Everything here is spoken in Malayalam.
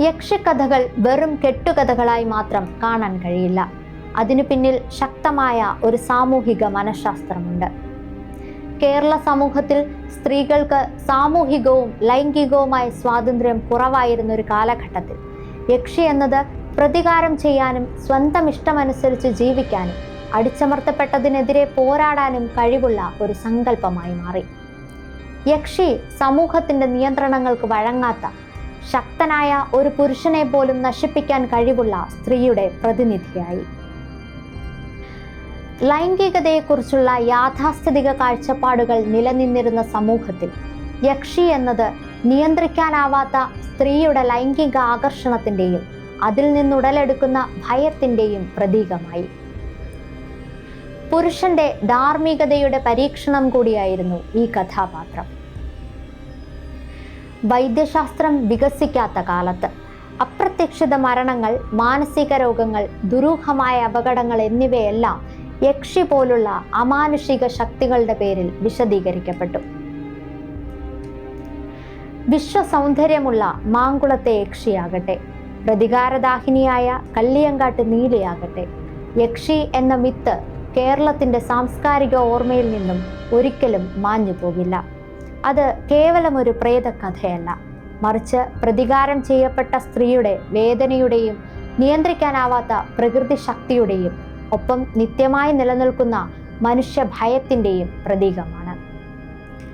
യക്ഷിക്കഥകൾ വെറും കെട്ടുകഥകളായി മാത്രം കാണാൻ കഴിയില്ല. അതിനു പിന്നിൽ ശക്തമായ ഒരു സാമൂഹിക മനഃശാസ്ത്രമുണ്ട്. കേരള സമൂഹത്തിൽ സ്ത്രീകൾക്ക് സാമൂഹികവും ലൈംഗികവുമായ സ്വാതന്ത്ര്യം കുറവായിരുന്ന ഒരു കാലഘട്ടത്തിൽ യക്ഷി എന്നത് പ്രതികാരം ചെയ്യാനും സ്വന്തം ഇഷ്ടമനുസരിച്ച് ജീവിക്കാനും അടിച്ചമർത്തപ്പെട്ടതിനെതിരെ പോരാടാനും കഴിവുള്ള ഒരു സങ്കല്പമായി മാറി. യക്ഷി സമൂഹത്തിന്റെ നിയന്ത്രണങ്ങൾക്ക് വഴങ്ങാത്ത ശക്തനായ ഒരു പുരുഷനെ പോലും നശിപ്പിക്കാൻ കഴിവുള്ള സ്ത്രീയുടെ പ്രതിനിധിയായി. ലൈംഗികതയെക്കുറിച്ചുള്ള യാഥാസ്ഥിതിക കാഴ്ചപ്പാടുകൾ നിലനിന്നിരുന്ന സമൂഹത്തിൽ യക്ഷി എന്നത് നിയന്ത്രിക്കാനാവാത്ത സ്ത്രീയുടെ ലൈംഗിക ആകർഷണത്തിന്റെയും അതിൽ നിന്നുടലെടുക്കുന്ന ഭയത്തിന്റെയും പ്രതീകമായി. പുരുഷന്റെ ധാർമ്മികതയുടെ പരീക്ഷണം കൂടിയായിരുന്നു ഈ കഥാപാത്രം. വൈദ്യശാസ്ത്രം വികസിക്കാത്ത കാലത്ത്. അപ്രത്യക്ഷിത മരണങ്ങൾ മാനസിക രോഗങ്ങൾ ദുരൂഹമായ അപകടങ്ങൾ എന്നിവയെല്ലാം യക്ഷി പോലുള്ള അമാനുഷിക ശക്തികളുടെ പേരിൽ വിശദീകരിക്കപ്പെട്ടു. വിശ്വസൗന്ദര്യമുള്ള മാങ്കുളത്തെ യക്ഷിയാകട്ടെ പ്രതികാരദാഹിനിയായ കല്ലിയങ്കാട്ട് നീലയാകട്ടെ യക്ഷി എന്ന മിത്ത് കേരളത്തിന്റെ സാംസ്കാരിക ഓർമ്മയിൽ നിന്നും ഒരിക്കലും മാഞ്ഞു പോകില്ല അത് കേവലം ഒരു പ്രേതകഥയല്ല. മറിച്ച് പ്രതികാരം ചെയ്യപ്പെട്ട സ്ത്രീയുടെ വേദനയുടെയും നിയന്ത്രിക്കാനാവാത്ത പ്രകൃതി ശക്തിയുടെയും ഒപ്പം നിത്യമായി നിലനിൽക്കുന്ന മനുഷ്യ ഭയത്തിന്റെയും പ്രതീകമാണ്.